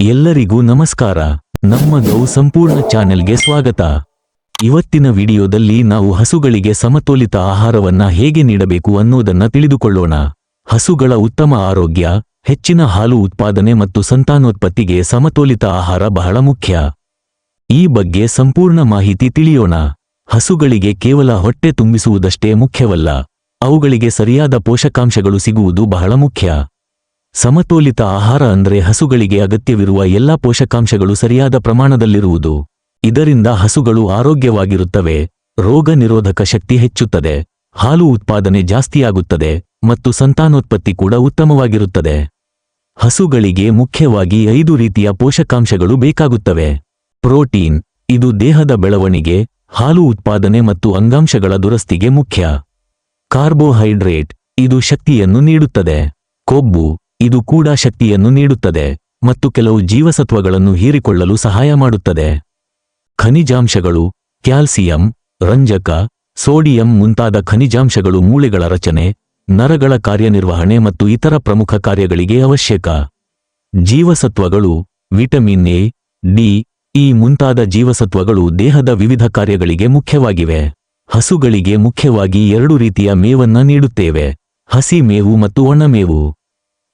ಎಲ್ಲರಿಗೂ ನಮಸ್ಕಾರ. ನಮ್ಮ ಗೌ ಸಂಪೂರ್ಣ ಚಾನೆಲ್ಗೆ ಸ್ವಾಗತ. ಇವತ್ತಿನ ವಿಡಿಯೋದಲ್ಲಿ ನಾವು ಹಸುಗಳಿಗೆ ಸಮತೋಲಿತ ಆಹಾರವನ್ನ ಹೇಗೆ ನೀಡಬೇಕು ಅನ್ನೋದನ್ನ ತಿಳಿದುಕೊಳ್ಳೋಣ. ಹಸುಗಳ ಉತ್ತಮ ಆರೋಗ್ಯ, ಹೆಚ್ಚಿನ ಹಾಲು ಉತ್ಪಾದನೆ ಮತ್ತು ಸಂತಾನೋತ್ಪತ್ತಿಗೆ ಸಮತೋಲಿತ ಆಹಾರ ಬಹಳ ಮುಖ್ಯ. ಈ ಬಗ್ಗೆ ಸಂಪೂರ್ಣ ಮಾಹಿತಿ ತಿಳಿಯೋಣ. ಹಸುಗಳಿಗೆ ಕೇವಲ ಹೊಟ್ಟೆ ತುಂಬಿಸುವುದಷ್ಟೇ ಮುಖ್ಯವಲ್ಲ. ಅವುಗಳಿಗೆ ಸರಿಯಾದ ಪೋಷಕಾಂಶಗಳು ಸಿಗುವುದು ಬಹಳ ಮುಖ್ಯ. ಸಮತೋಲಿತ ಆಹಾರ ಅಂದರೆ ಹಸುಗಳಿಗೆ ಅಗತ್ಯವಿರುವ ಎಲ್ಲಾ ಪೋಷಕಾಂಶಗಳು ಸರಿಯಾದ ಪ್ರಮಾಣದಲ್ಲಿರುವುದು. ಇದರಿಂದ ಹಸುಗಳು ಆರೋಗ್ಯವಾಗಿರುತ್ತವೆ, ರೋಗ ನಿರೋಧಕ ಶಕ್ತಿ ಹೆಚ್ಚುತ್ತದೆ, ಹಾಲು ಉತ್ಪಾದನೆ ಜಾಸ್ತಿಯಾಗುತ್ತದೆ ಮತ್ತು ಸಂತಾನೋತ್ಪತ್ತಿ ಕೂಡ ಉತ್ತಮವಾಗಿರುತ್ತದೆ. ಹಸುಗಳಿಗೆ ಮುಖ್ಯವಾಗಿ ಐದು ರೀತಿಯ ಪೋಷಕಾಂಶಗಳು ಬೇಕಾಗುತ್ತವೆ. ಪ್ರೋಟೀನ್, ಇದು ದೇಹದ ಬೆಳವಣಿಗೆ, ಹಾಲು ಉತ್ಪಾದನೆ ಮತ್ತು ಅಂಗಾಂಶಗಳ ದುರಸ್ತಿಗೆ ಮುಖ್ಯ. ಕಾರ್ಬೋಹೈಡ್ರೇಟ್, ಇದು ಶಕ್ತಿಯನ್ನು ನೀಡುತ್ತದೆ. ಕೊಬ್ಬು ಇದು ಕೂಡ ಶಕ್ತಿಯನ್ನು ನೀಡುತ್ತದೆ ಮತ್ತು ಕೆಲವು ಜೀವಸತ್ವಗಳನ್ನು ಹೀರಿಕೊಳ್ಳಲು ಸಹಾಯ ಮಾಡುತ್ತದೆ. ಖನಿಜಾಂಶಗಳು, ಕ್ಯಾಲ್ಸಿಯಂ, ರಂಜಕ, ಸೋಡಿಯಂ ಮುಂತಾದ ಖನಿಜಾಂಶಗಳು ಮೂಳೆಗಳ ರಚನೆ, ನರಗಳ ಕಾರ್ಯನಿರ್ವಹಣೆ ಮತ್ತು ಇತರ ಪ್ರಮುಖ ಕಾರ್ಯಗಳಿಗೆ ಅವಶ್ಯಕ. ಜೀವಸತ್ವಗಳು, ವಿಟಮಿನ್ ಎ, ಡಿ ಈ ಮುಂತಾದ ಜೀವಸತ್ವಗಳು ದೇಹದ ವಿವಿಧ ಕಾರ್ಯಗಳಿಗೆ ಮುಖ್ಯವಾಗಿವೆ. ಹಸುಗಳಿಗೆ ಮುಖ್ಯವಾಗಿ ಎರಡು ರೀತಿಯ ಮೇವನ್ನ ನೀಡುತ್ತೇವೆ. ಹಸಿ ಮೇವು ಮತ್ತು ಒಣಮೇವು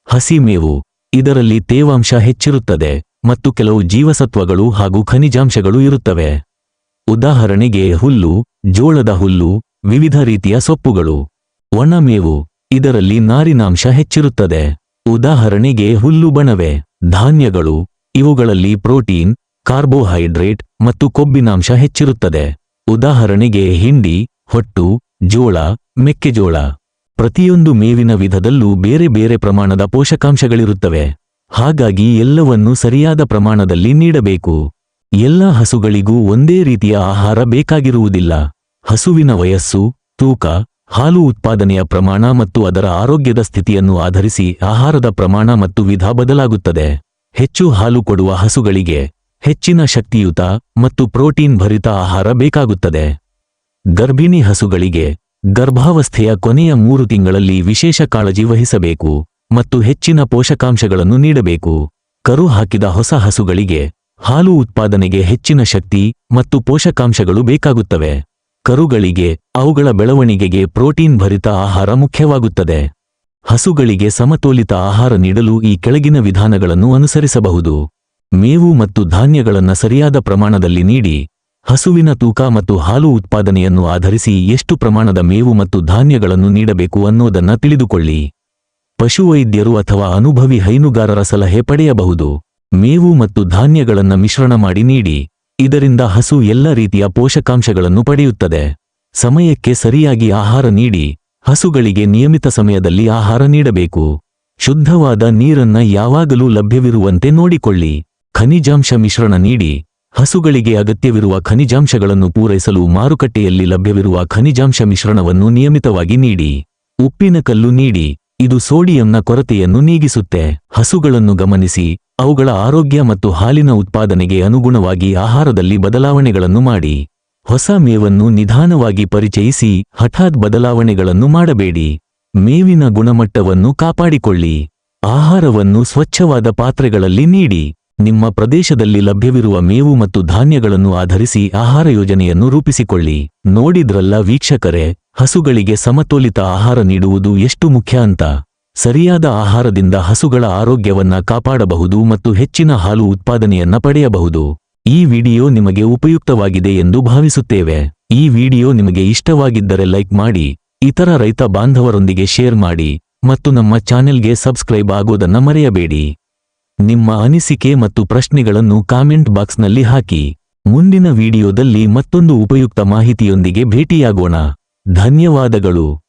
ಹಸಿ ಮೇವು. ಇದರಲ್ಲಿ ತೇವಾಂಶ ಹೆಚ್ಚಿರುತ್ತದೆ ಮತ್ತು ಕೆಲವು ಜೀವಸತ್ವಗಳು ಹಾಗೂ ಖನಿಜಾಂಶಗಳು ಇರುತ್ತವೆ. ಉದಾಹರಣೆಗೆ ಹುಲ್ಲು, ಜೋಳದ ಹುಲ್ಲು, ವಿವಿಧ ರೀತಿಯ ಸೊಪ್ಪುಗಳು. ಒಣಮೇವು ಇದರಲ್ಲಿ ನಾರಿನಾಂಶ ಹೆಚ್ಚಿರುತ್ತದೆ. ಉದಾಹರಣೆಗೆ ಹುಲ್ಲು ಬಣವೆ, ಧಾನ್ಯಗಳು. ಇವುಗಳಲ್ಲಿ ಪ್ರೋಟೀನ್, ಕಾರ್ಬೋಹೈಡ್ರೇಟ್ ಮತ್ತು ಕೊಬ್ಬಿನಾಂಶ ಹೆಚ್ಚಿರುತ್ತದೆ. ಉದಾಹರಣೆಗೆ ಹಿಂಡಿ, ಹೊಟ್ಟು, ಜೋಳ, ಮೆಕ್ಕೆಜೋಳ. ಪ್ರತಿಯೊಂದು ಮೇವಿನ ವಿಧದಲ್ಲೂ ಬೇರೆ ಬೇರೆ ಪ್ರಮಾಣದ ಪೋಷಕಾಂಶಗಳಿರುತ್ತವೆ. ಹಾಗಾಗಿ ಎಲ್ಲವನ್ನೂ ಸರಿಯಾದ ಪ್ರಮಾಣದಲ್ಲಿ ನೀಡಬೇಕು. ಎಲ್ಲ ಹಸುಗಳಿಗೂ ಒಂದೇ ರೀತಿಯ ಆಹಾರ ಬೇಕಾಗಿರುವುದಿಲ್ಲ. ಹಸುವಿನ ವಯಸ್ಸು, ತೂಕ, ಹಾಲು ಉತ್ಪಾದನೆಯ ಪ್ರಮಾಣ ಮತ್ತು ಅದರ ಆರೋಗ್ಯದ ಸ್ಥಿತಿಯನ್ನು ಆಧರಿಸಿ ಆಹಾರದ ಪ್ರಮಾಣ ಮತ್ತು ವಿಧ ಬದಲಾಗುತ್ತದೆ. ಹೆಚ್ಚು ಹಾಲು ಕೊಡುವ ಹಸುಗಳಿಗೆ ಹೆಚ್ಚಿನ ಶಕ್ತಿಯುತ ಮತ್ತು ಪ್ರೋಟೀನ್ ಭರಿತ ಆಹಾರ ಬೇಕಾಗುತ್ತದೆ. ಗರ್ಭಿಣಿ ಹಸುಗಳಿಗೆ ಗರ್ಭಾವಸ್ಥೆಯ ಕೊನೆಯ ಮೂರು ತಿಂಗಳಲ್ಲಿ ವಿಶೇಷ ಕಾಳಜಿ ವಹಿಸಬೇಕು ಮತ್ತು ಹೆಚ್ಚಿನ ಪೋಷಕಾಂಶಗಳನ್ನು ನೀಡಬೇಕು. ಕರು ಹಾಕಿದ ಹೊಸ ಹಸುಗಳಿಗೆ ಹಾಲು ಉತ್ಪಾದನೆಗೆ ಹೆಚ್ಚಿನ ಶಕ್ತಿ ಮತ್ತು ಪೋಷಕಾಂಶಗಳು ಬೇಕಾಗುತ್ತವೆ. ಕರುಗಳಿಗೆ ಅವುಗಳ ಬೆಳವಣಿಗೆಗೆ ಪ್ರೋಟೀನ್ ಭರಿತ ಆಹಾರ ಮುಖ್ಯವಾಗುತ್ತದೆ. ಹಸುಗಳಿಗೆ ಸಮತೋಲಿತ ಆಹಾರ ನೀಡಲು ಈ ಕೆಳಗಿನ ವಿಧಾನಗಳನ್ನು ಅನುಸರಿಸಬಹುದು. ಮೇವು ಮತ್ತು ಧಾನ್ಯಗಳನ್ನು ಸರಿಯಾದ ಪ್ರಮಾಣದಲ್ಲಿ ನೀಡಿ ಹಸುವಿನ ತೂಕ ಮತ್ತು ಹಾಲು ಉತ್ಪಾದನೆಯನ್ನು ಆಧರಿಸಿ ಎಷ್ಟು ಪ್ರಮಾಣದ ಮೇವು ಮತ್ತು ಧಾನ್ಯಗಳನ್ನು ನೀಡಬೇಕು ಅನ್ನೋದನ್ನ ತಿಳಿದುಕೊಳ್ಳಿ. ಪಶುವೈದ್ಯರು ಅಥವಾ ಅನುಭವಿ ಹೈನುಗಾರರ ಸಲಹೆ ಪಡೆಯಬಹುದು. ಮೇವು ಮತ್ತು ಧಾನ್ಯಗಳನ್ನ ಮಿಶ್ರಣ ಮಾಡಿ ನೀಡಿ. ಇದರಿಂದ ಹಸು ಎಲ್ಲ ರೀತಿಯ ಪೋಷಕಾಂಶಗಳನ್ನು ಪಡೆಯುತ್ತದೆ. ಸಮಯಕ್ಕೆ ಸರಿಯಾಗಿ ಆಹಾರ ನೀಡಿ. ಹಸುಗಳಿಗೆ ನಿಯಮಿತ ಸಮಯದಲ್ಲಿ ಆಹಾರ ನೀಡಬೇಕು. ಶುದ್ಧವಾದ ನೀರನ್ನ ಯಾವಾಗಲೂ ಲಭ್ಯವಿರುವಂತೆ ನೋಡಿಕೊಳ್ಳಿ. ಖನಿಜಾಂಶ ಮಿಶ್ರಣ ನೀಡಿ. ಹಸುಗಳಿಗೆ ಅಗತ್ಯವಿರುವ ಖನಿಜಾಂಶಗಳನ್ನು ಪೂರೈಸಲು ಮಾರುಕಟ್ಟೆಯಲ್ಲಿ ಲಭ್ಯವಿರುವ ಖನಿಜಾಂಶ ಮಿಶ್ರಣವನ್ನು ನಿಯಮಿತವಾಗಿ ನೀಡಿ. ಉಪ್ಪಿನ ಕಲ್ಲು ನೀಡಿ. ಇದು ಸೋಡಿಯಂನ ಕೊರತೆಯನ್ನು ನೀಗಿಸುತ್ತೆ. ಹಸುಗಳನ್ನು ಗಮನಿಸಿ. ಅವುಗಳ ಆರೋಗ್ಯ ಮತ್ತು ಹಾಲಿನ ಉತ್ಪಾದನೆಗೆ ಅನುಗುಣವಾಗಿ ಆಹಾರದಲ್ಲಿ ಬದಲಾವಣೆಗಳನ್ನು ಮಾಡಿ. ಹೊಸ ಮೇವನ್ನು ನಿಧಾನವಾಗಿ ಪರಿಚಯಿಸಿ. ಹಠಾತ್ ಬದಲಾವಣೆಗಳನ್ನು ಮಾಡಬೇಡಿ. ಮೇವಿನ ಗುಣಮಟ್ಟವನ್ನು ಕಾಪಾಡಿಕೊಳ್ಳಿ. ಆಹಾರವನ್ನು ಸ್ವಚ್ಛವಾದ ಪಾತ್ರೆಗಳಲ್ಲಿ ನೀಡಿ. ನಿಮ್ಮ ಪ್ರದೇಶದಲ್ಲಿ ಲಭ್ಯವಿರುವ ಮೇವು ಮತ್ತು ಧಾನ್ಯಗಳನ್ನು ಆಧರಿಸಿ ಆಹಾರ ಯೋಜನೆಯನ್ನು ರೂಪಿಸಿಕೊಳ್ಳಿ. ನೋಡಿದ್ರಲ್ಲ ವೀಕ್ಷಕರೇ, ಹಸುಗಳಿಗೆ ಸಮತೋಲಿತ ಆಹಾರ ನೀಡುವುದು ಎಷ್ಟು ಮುಖ್ಯ ಅಂತ. ಸರಿಯಾದ ಆಹಾರದಿಂದ ಹಸುಗಳ ಆರೋಗ್ಯವನ್ನ ಕಾಪಾಡಬಹುದು ಮತ್ತು ಹೆಚ್ಚಿನ ಹಾಲು ಉತ್ಪಾದನೆಯನ್ನ ಪಡೆಯಬಹುದು. ಈ ವಿಡಿಯೋ ನಿಮಗೆ ಉಪಯುಕ್ತವಾಗಿದೆ ಎಂದು ಭಾವಿಸುತ್ತೇವೆ. ಈ ವಿಡಿಯೋ ನಿಮಗೆ ಇಷ್ಟವಾಗಿದ್ದರೆ ಲೈಕ್ ಮಾಡಿ, ಇತರ ರೈತ ಬಾಂಧವರೊಂದಿಗೆ ಶೇರ್ ಮಾಡಿ ಮತ್ತು ನಮ್ಮ ಚಾನೆಲ್ಗೆ ಸಬ್ಸ್ಕ್ರೈಬ್ ಆಗೋದನ್ನ ಮರೆಯಬೇಡಿ. ನಿಮ್ಮ ಅನಿಸಿಕೆ ಮತ್ತು ಪ್ರಶ್ನೆಗಳನ್ನು ಕಾಮೆಂಟ್ ಬಾಕ್ಸ್ನಲ್ಲಿ ಹಾಕಿ. ಮುಂದಿನ ವಿಡಿಯೋದಲ್ಲಿ ಮತ್ತೊಂದು ಉಪಯುಕ್ತ ಮಾಹಿತಿಯೊಂದಿಗೆ ಭೇಟಿಯಾಗೋಣ. ಧನ್ಯವಾದಗಳು.